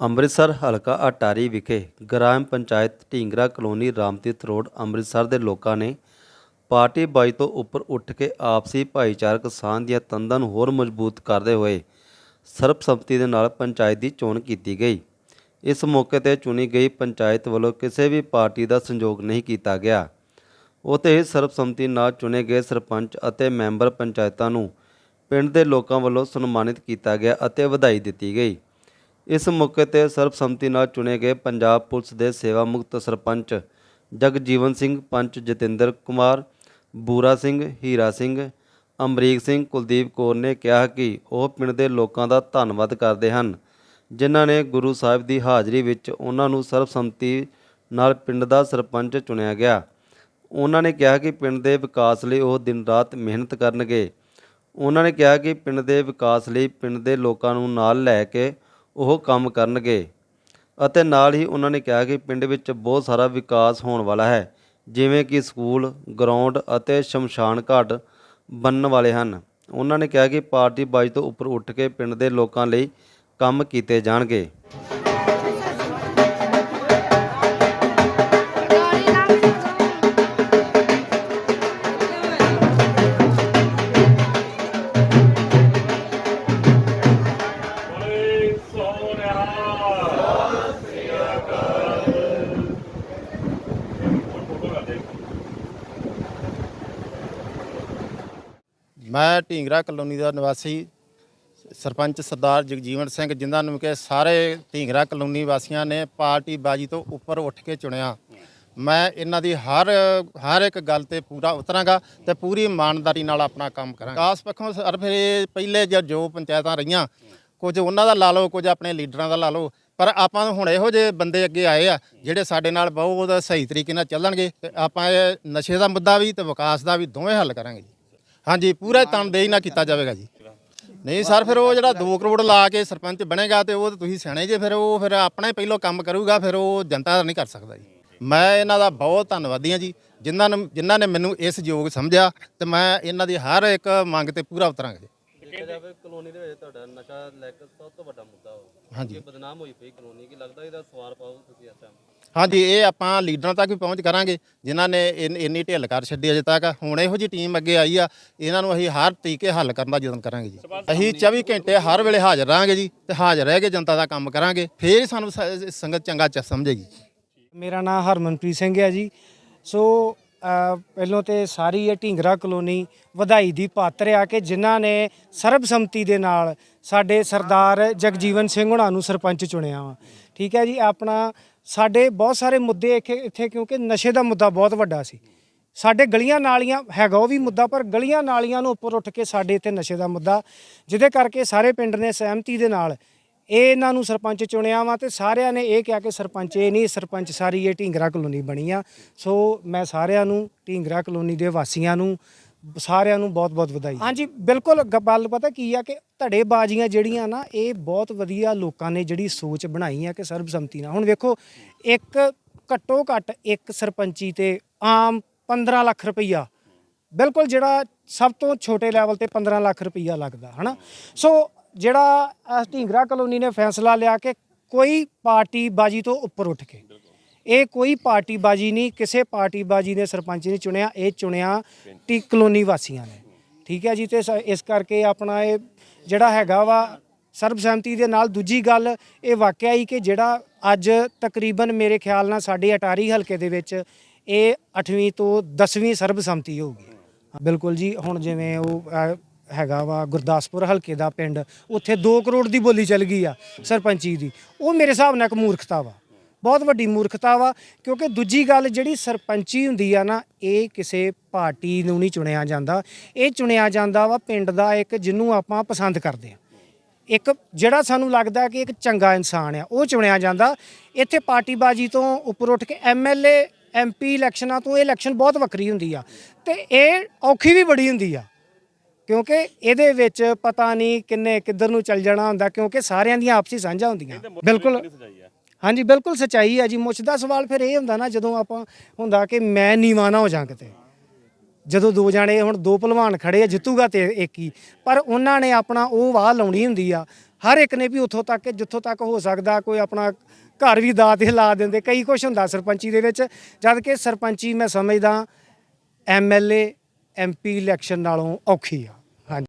ਅੰਮ੍ਰਿਤਸਰ ਹਲਕਾ ਅਟਾਰੀ ਵਿਖੇ ਗ੍ਰਾਮ ਪੰਚਾਇਤ ਢੀਂਗਰਾ ਕਲੋਨੀ ਰਾਮਤੀਰਥ ਰੋਡ ਅੰਮ੍ਰਿਤਸਰ ਦੇ ਲੋਕਾਂ ਨੇ ਪਾਰਟੀ ਬਾਈ ਤੋਂ ਉੱਪਰ ਉੱਠ ਕੇ ਆਪਸੀ ਭਾਈਚਾਰਕ ਸਾਂਝ ਦੀਆਂ ਤੰਦਾਂ ਨੂੰ ਹੋਰ ਮਜ਼ਬੂਤ ਕਰਦੇ ਹੋਏ ਸਰਬਸੰਮਤੀ ਦੇ ਨਾਲ ਪੰਚਾਇਤ ਦੀ ਚੋਣ ਕੀਤੀ ਗਈ। ਇਸ ਮੌਕੇ ਤੇ ਚੁਣੀ ਗਈ ਪੰਚਾਇਤ ਵੱਲੋਂ ਕਿਸੇ ਵੀ ਪਾਰਟੀ ਦਾ ਸੰਯੋਗ ਨਹੀਂ ਕੀਤਾ ਗਿਆ। ਉਤੇ ਹੀ ਸਰਬਸੰਮਤੀ ਨਾਲ ਚੁਣੇ ਗਏ ਸਰਪੰਚ ਅਤੇ ਮੈਂਬਰ ਪੰਚਾਇਤਾਂ ਨੂੰ ਪਿੰਡ ਦੇ ਲੋਕਾਂ ਵੱਲੋਂ ਸਨਮਾਨਿਤ ਕੀਤਾ ਗਿਆ ਅਤੇ ਵਧਾਈ ਦਿੱਤੀ ਗਈ। ਇਸ ਮੌਕੇ ਤੇ ਸਰਬਸੰਮਤੀ ਨਾਲ ਚੁਣੇ ਗਏ ਪੰਜਾਬ ਪੁਲਿਸ ਦੇ ਸੇਵਾ ਮੁਕਤ ਸਰਪੰਚ ਜਗਜੀਵਨ ਸਿੰਘ, ਪੰਚ ਜਤਿੰਦਰ ਕੁਮਾਰ, ਬੂਰਾ ਸਿੰਘ, ਹੀਰਾ ਸਿੰਘ, ਅਮਰੀਕ ਸਿੰਘ, ਕੁਲਦੀਪ ਕੌਰ ਨੇ ਕਿਹਾ ਕਿ ਉਹ ਪਿੰਡ ਦੇ ਲੋਕਾਂ ਦਾ ਧੰਨਵਾਦ ਕਰਦੇ ਹਨ, ਜਿਨ੍ਹਾਂ ਨੇ ਗੁਰੂ ਸਾਹਿਬ ਦੀ ਹਾਜ਼ਰੀ ਵਿੱਚ ਉਹਨਾਂ ਨੂੰ ਸਰਬਸੰਮਤੀ ਨਾਲ ਪਿੰਡ ਦਾ ਸਰਪੰਚ ਚੁਣਿਆ ਗਿਆ। ਉਹਨਾਂ ਨੇ ਕਿਹਾ ਕਿ ਪਿੰਡ ਦੇ ਵਿਕਾਸ ਲਈ ਉਹ ਦਿਨ ਰਾਤ ਮਿਹਨਤ ਕਰਨਗੇ। ਉਹਨਾਂ ਨੇ ਕਿਹਾ ਕਿ ਪਿੰਡ ਦੇ ਵਿਕਾਸ ਲਈ ਪਿੰਡ ਦੇ ਲੋਕਾਂ ਨੂੰ ਨਾਲ ਲੈ ਕੇ ਉਹ ਕੰਮ ਕਰਨਗੇ। ਅਤੇ ਨਾਲ ਹੀ ਉਹਨਾਂ ਨੇ ਕਿਹਾ ਕਿ ਪਿੰਡ ਵਿੱਚ ਬਹੁਤ ਸਾਰਾ ਵਿਕਾਸ ਹੋਣ ਵਾਲਾ ਹੈ, ਜਿਵੇਂ ਕਿ ਸਕੂਲ, ਗਰਾਊਂਡ ਅਤੇ ਸ਼ਮਸ਼ਾਨ ਘਾਟ ਬਣਨ ਵਾਲੇ ਹਨ। ਉਹਨਾਂ ਨੇ ਕਿਹਾ ਕਿ ਪਾਰਟੀ ਬਾਜ ਤੋਂ ਉੱਪਰ ਉੱਠ ਕੇ ਪਿੰਡ ਦੇ ਲੋਕਾਂ ਲਈ ਕੰਮ ਕੀਤੇ ਜਾਣਗੇ। ਮੈਂ ਢੀਂਗਰਾ ਕਲੋਨੀ ਦਾ ਨਿਵਾਸੀ ਸਰਪੰਚ ਸਰਦਾਰ ਜਗਜੀਵਨ ਸਿੰਘ, ਜਿਨ੍ਹਾਂ ਨੂੰ ਕਿ ਸਾਰੇ ਢੀਂਗਰਾ ਕਲੋਨੀ ਵਾਸੀਆਂ ਨੇ ਪਾਰਟੀ ਬਾਜੀ ਤੋਂ ਉੱਪਰ ਉੱਠ ਕੇ ਚੁਣਿਆ। ਮੈਂ ਇਹਨਾਂ ਦੀ ਹਰ ਹਰ ਇੱਕ ਗੱਲ ਤੇ ਪੂਰਾ ਉਤਰਾਂਗਾ ਤੇ ਪੂਰੀ ਇਮਾਨਦਾਰੀ ਨਾਲ ਆਪਣਾ ਕੰਮ ਕਰਾਂਗਾ। ਵਿਕਾਸ ਪੱਖੋਂ ਸਰ, ਫਿਰ ਪਹਿਲੇ ਜੋ- ਪੰਚਾਇਤਾਂ ਰਹੀਆਂ, ਕੁਝ ਉਹਨਾਂ ਦਾ ਲਾ ਲਓ, ਕੁਝ ਆਪਣੇ ਲੀਡਰਾਂ ਦਾ ਲਾ ਲਓ, ਪਰ ਆਪਾਂ ਹੁਣ ਇਹੋ ਜਿਹੇ ਬੰਦੇ ਅੱਗੇ ਆਏ ਆ, ਜਿਹੜੇ ਸਾਡੇ ਨਾਲ ਬਹੁਤ ਸਹੀ ਤਰੀਕੇ ਨਾਲ ਚੱਲਣਗੇ ਤੇ ਆਪਾਂ ਇਹ ਨਸ਼ੇ ਦਾ ਮੁੱਦਾ ਵੀ ਤੇ ਵਿਕਾਸ ਦਾ ਵੀ ਦੋਵੇਂ ਹੱਲ ਕਰਾਂਗੇ ਜੀ। ਹਾਂਜੀ ਪੂਰਾ ਤਨਦੇਹੀ ਨਾਲ ਕੀਤਾ ਜਾਵੇਗਾ ਜੀ। ਨਹੀਂ ਸਰ ਫਿਰ ਉਹ ਜਿਹੜਾ 2 ਕਰੋੜ ਲਾ ਕੇ ਸਰਪੰਚ ਬਣੇਗਾ ਤੇ ਉਹ ਤਾਂ ਤੁਸੀਂ ਸਿਆਣੇ ਜੇ ਫਿਰ ਉਹ ਫਿਰ ਆਪਣਾ ਹੀ ਪਹਿਲੋਂ ਕੰਮ ਕਰੂਗਾ ਫਿਰ ਉਹ ਜਨਤਾ ਦਾ ਨਹੀਂ ਕਰ ਸਕਦਾ ਜੀ। ਮੈਂ ਇਹਨਾਂ ਦਾ ਬਹੁਤ ਧੰਨਵਾਦੀ ਹਾਂ ਜੀ ਜਿਨ੍ਹਾਂ ਨੇ ਜਿਨ੍ਹਾਂ ਨੇ ਮੈਨੂੰ ਇਸ ਯੋਗ ਸਮਝਿਆ ਤੇ ਮੈਂ ਇਹਨਾਂ ਦੀ ਹਰ ਇੱਕ ਮੰਗ ਤੇ ਪੂਰਾ ਉਤਰਾਂਗਾ ਜੀ। ਜਾਵੇ ਕਲੋਨੀ ਦੇ ਵਿੱਚ ਤੁਹਾਡਾ ਨਸ਼ਾ ਲੈ ਕੇ ਸਭ ਤੋਂ ਵੱਡਾ ਮੁੱਦਾ ਹੋ ਹਾਂਜੀ। ਬਦਨਾਮ ਹੋਈ ਪਈ ਕਲੋਨੀ ਕੀ ਲੱਗਦਾ ਇਹਦਾ ਸਵਾਰ ਪਾਓ ਤੁਸੀਂ ਇਸ ਟਾਈਮ ਹਾਂਜੀ, ਇਹ ਆਪਾਂ ਲੀਡਰਾਂ ਤੱਕ ਵੀ ਪਹੁੰਚ ਕਰਾਂਗੇ, ਜਿਨ੍ਹਾਂ ਨੇ ਇੰਨ- ਇੰਨੀ ਢਿੱਲ ਕਰ ਛੱਡੀ ਅਜੇ ਤੱਕ। ਹੁਣ ਇਹੋ ਜੀ ਟੀਮ ਅੱਗੇ ਆਈ ਆ, ਇਹਨਾਂ ਨੂੰ ਅਸੀਂ ਹਰ ਤਰੀਕੇ ਹੱਲ ਕਰਨ ਦਾ ਯਤਨ ਕਰਾਂਗੇ ਜੀ। ਅਸੀਂ 24 ਘੰਟੇ ਹਰ ਵੇਲੇ ਹਾਜ਼ਰ ਰਹਾਂਗੇ ਜੀ ਤੇ ਹਾਜ਼ਰ ਰਹਿ ਕੇ ਜਨਤਾ ਦਾ ਕੰਮ ਕਰਾਂਗੇ, ਫੇਰ ਸਾਨੂੰ ਸ- ਸੰਗਤ ਚੰਗਾ ਚ ਸਮਝੇਗੀ ਮੇਰਾ ਨਾਮ ਹਰਮਨਪ੍ਰੀਤ ਸਿੰਘ ਹੈ ਜੀ। ਸੋ ਪਹਿਲੋਂ ਤੇ ਸਾਰੀ ਇਹ ਢਿੰਗਰਾ ਕਲੋਨੀ ਵਧਾਈ ਦੀ ਪਾਤਰ ਆ ਕਿ ਜਿਨ੍ਹਾਂ ਨੇ ਸਰਬਸੰਮਤੀ ਦੇ ਨਾਲ ਸਾਡੇ ਸਰਦਾਰ ਜਗਜੀਵਨ ਸਿੰਘ ਹੁਣਾਂ ਨੂੰ ਸਰਪੰਚ ਚੁਣਿਆ ਵਾ। ਠੀਕ ਹੈ ਜੀ, ਆਪਣਾ ਸਾਡੇ ਬਹੁਤ ਸਾਰੇ ਮੁੱਦੇ ਇੱਥੇ ਇੱਥੇ ਕਿਉਂਕਿ ਨਸ਼ੇ ਦਾ ਮੁੱਦਾ ਬਹੁਤ ਵੱਡਾ ਸੀ। ਸਾਡੇ ਗਲੀਆਂ ਨਾਲੀਆਂ ਹੈਗਾ ਉਹ ਵੀ ਮੁੱਦਾ, ਪਰ ਗਲੀਆਂ ਨਾਲੀਆਂ ਨੂੰ ਉੱਪਰ ਉੱਠ ਕੇ ਸਾਡੇ ਇੱਥੇ ਨਸ਼ੇ ਦਾ ਮੁੱਦਾ, ਜਿਹਦੇ ਕਰਕੇ ਸਾਰੇ ਪਿੰਡ ਨੇ ਸਹਿਮਤੀ ਦੇ ਨਾਲ ਇਹ ਇਹਨਾਂ ਨੂੰ ਸਰਪੰਚ ਚੁਣਿਆ ਵਾ ਤੇ ਸਾਰਿਆਂ ਨੇ ਇਹ ਕਿਹਾ ਕਿ ਸਰਪੰਚ ਇਹ ਨਹੀਂ, ਸਰਪੰਚ ਸਾਰੀ ਇਹ ਢੀਂਗਰਾ ਕਲੋਨੀ ਬਣੀ ਆ। ਸੋ ਮੈਂ ਸਾਰਿਆਂ ਨੂੰ, ਢੀਂਗਰਾ ਕਲੋਨੀ ਦੇ ਵਾਸੀਆਂ ਨੂੰ ਸਾਰਿਆਂ ਨੂੰ ਬਹੁਤ-ਬਹੁਤ ਵਧਾਈ। ਹਾਂਜੀ ਬਿਲਕੁਲ ਗੱਲ ਪਤਾ ਕੀ ਆ ਕਿ ਧੜੇਬਾਜ਼ੀਆਂ ਜਿਹੜੀਆਂ ਨਾ ਇਹ ਬਹੁਤ ਵਧੀਆ ਲੋਕਾਂ ਨੇ ਜਿਹੜੀ ਸੋਚ ਬਣਾਈ ਆ ਕਿ ਸਰਬਸੰਮਤੀ ਨਾਲ। ਹੁਣ ਵੇਖੋ ਇੱਕ ਘੱਟੋ ਘੱਟ ਇੱਕ ਸਰਪੰਚੀ ਤੇ ਆਮ 15 ਲੱਖ ਰੁਪਈਆ। ਬਿਲਕੁਲ ਜਿਹੜਾ ਸਭ ਤੋਂ ਛੋਟੇ ਲੈਵਲ ਤੇ 15 ਲੱਖ ਰੁਪਈਆ ਲੱਗਦਾ ਹਨਾ? ਸੋ ਜਿਹੜਾ ਅਹ, ਢੀਂਗਰਾ ਕਲੋਨੀ ਨੇ ਫੈਸਲਾ ਲਿਆ ਕਿ ਕੋਈ ਪਾਰਟੀ ਬਾਜੀ ਤੋਂ ਉੱਪਰ ਉੱਠ ਕੇ ਇਹ ਕੋਈ ਪਾਰਟੀ ਬਾਜੀ ਨਹੀਂ, ਕਿਸੇ ਪਾਰਟੀ ਬਾਜੀ ਨੇ ਸਰਪੰਚ ਨਹੀਂ ਚੁਣਿਆ, ਇਹ ਚੁਣਿਆ ਟੀ ਕਲੋਨੀ ਵਾਸੀਆਂ ਨੇ। ਠੀਕ ਹੈ ਜੀ, ਤੇ ਸ- ਇਸ ਕਰਕੇ ਆਪਣਾ ਇਹ ਜਿਹੜਾ ਹੈਗਾ ਵਾ ਸਰਬਸੰਮਤੀ ਦੇ ਨਾਲ ਦੂਜੀ ਗੱਲ ਇਹ ਵਾਕਿਆ ਹੀ ਕਿ ਜਿਹੜਾ ਅੱਜ ਤਕਰੀਬਨ ਮੇਰੇ ਖਿਆਲ ਨਾਲ ਸਾਡੇ ਅਟਾਰੀ ਹਲਕੇ ਦੇ ਵਿੱਚ ਇਹ 8ਵੀਂ ਤੋਂ 10ਵੀਂ ਸਰਬਸੰਮਤੀ ਹੋਊਗੀ। ਬਿਲਕੁਲ ਜੀ, ਹੁਣ ਜਿਵੇਂ ਉਹ ਹੈਗਾ ਵਾ ਗੁਰਦਾਸਪੁਰ ਹਲਕੇ ਦਾ ਪਿੰਡ, ਉੱਥੇ 2 ਕਰੋੜ ਦੀ ਬੋਲੀ ਚੱਲ ਗਈ ਆ ਸਰਪੰਚੀ ਦੀ। ਉਹ ਮੇਰੇ ਹਿਸਾਬ ਨਾਲ ਇੱਕ ਮੂਰਖਤਾ ਵਾ। ਬਹੁਤ ਵੱਡੀ ਮੂਰਖਤਾ ਵਾ ਕਿਉਂਕਿ ਦੂਜੀ ਗੱਲ ਜਿਹੜੀ ਸਰਪੰਚੀ ਹੁੰਦੀ ਆ ਨਾ ਇਹ ਕਿਸੇ ਪਾਰਟੀ ਨੂੰ ਨਹੀਂ ਚੁਣਿਆ ਜਾਂਦਾ। ਇਹ ਚੁਣਿਆ ਜਾਂਦਾ ਵਾ ਪਿੰਡ ਦਾ ਇੱਕ ਜਿਹਨੂੰ ਆਪਾਂ ਪਸੰਦ ਕਰਦੇ ਆ। ਇੱਕ ਜਿਹੜਾ ਸਾਨੂੰ ਲੱਗਦਾ ਕਿ ਇੱਕ ਚੰਗਾ ਇਨਸਾਨ ਆ ਉਹ ਚੁਣਿਆ ਜਾਂਦਾ। ਇੱਥੇ ਪਾਰਟੀਬਾਜ਼ੀ ਤੋਂ ਉੱਪਰ ਉੱਠ ਕੇ ਐਮਐਲਏ ਐਮਪੀ ਇਲੈਕਸ਼ਨਾਂ ਤੋਂ ਇਹ ਇਲੈਕਸ਼ਨ ਬਹੁਤ ਵੱਖਰੀ ਹੁੰਦੀ ਆ। ਤੇ ਇਹ ਔਖੀ ਵੀ ਬੜੀ ਹੁੰਦੀ ਆ ਕਿਉਂਕਿ ਇਹਦੇ ਵਿੱਚ ਪਤਾ ਨਹੀਂ ਕਿੰਨੇ ਕਿੱਧਰ ਨੂੰ ਚੱਲ ਜਾਣਾ ਹੁੰਦਾ ਕਿਉਂਕਿ ਸਾਰਿਆਂ ਦੀਆਂ ਆਪਸੀ ਸਾਂਝਾਂ ਹੁੰਦੀਆਂ। ਬਿਲਕੁਲ। ਹਾਂਜੀ, ਬਿਲਕੁਲ ਸਚਾਈ ਹੈ ਜੀ। ਮੁੱਛ ਦਾ ਸਵਾਲ ਫਿਰ ਇਹ ਹੁੰਦਾ ਨਾ, ਜਦੋਂ ਆਪਾਂ ਹੁੰਦਾ ਕਿ ਮੈਂ ਨੀਵਾਨਾ ਹੋ ਜਾਂ ਕਿਤੇ। ਜਦੋਂ ਦੋ ਜਾਣੇ ਹੁਣ ਦੋ ਪਹਿਲਵਾਨ ਖੜੇ ਆ, ਜਿੱਤੂਗਾ ਤੇ ਇੱਕ ਹੀ। ਪਰ ਉਹਨਾਂ ਨੇ ਆਪਣਾ ਉਹ ਵਾਹ ਲਾਉਣੀ ਹੁੰਦੀ ਆ। ਹਰ ਇੱਕ ਨੇ ਵੀ ਉੱਥੋਂ ਤੱਕ, ਜਿੱਥੋਂ ਤੱਕ ਹੋ ਸਕਦਾ, ਕੋਈ ਆਪਣਾ ਘਰ ਵੀ ਦਾਤ ਹਿਲਾ ਦਿੰਦੇ। ਕਈ ਕੁਝ ਹੁੰਦਾ ਸਰਪੰਚੀ ਦੇ ਵਿੱਚ। ਜਦ ਕਿ ਸਰਪੰਚੀ ਮੈਂ ਸਮਝਦਾ ਐਮਐਲਏ ਐਮਪੀ ਇਲੈਕਸ਼ਨ ਨਾਲੋਂ ਔਖੀ ਆ।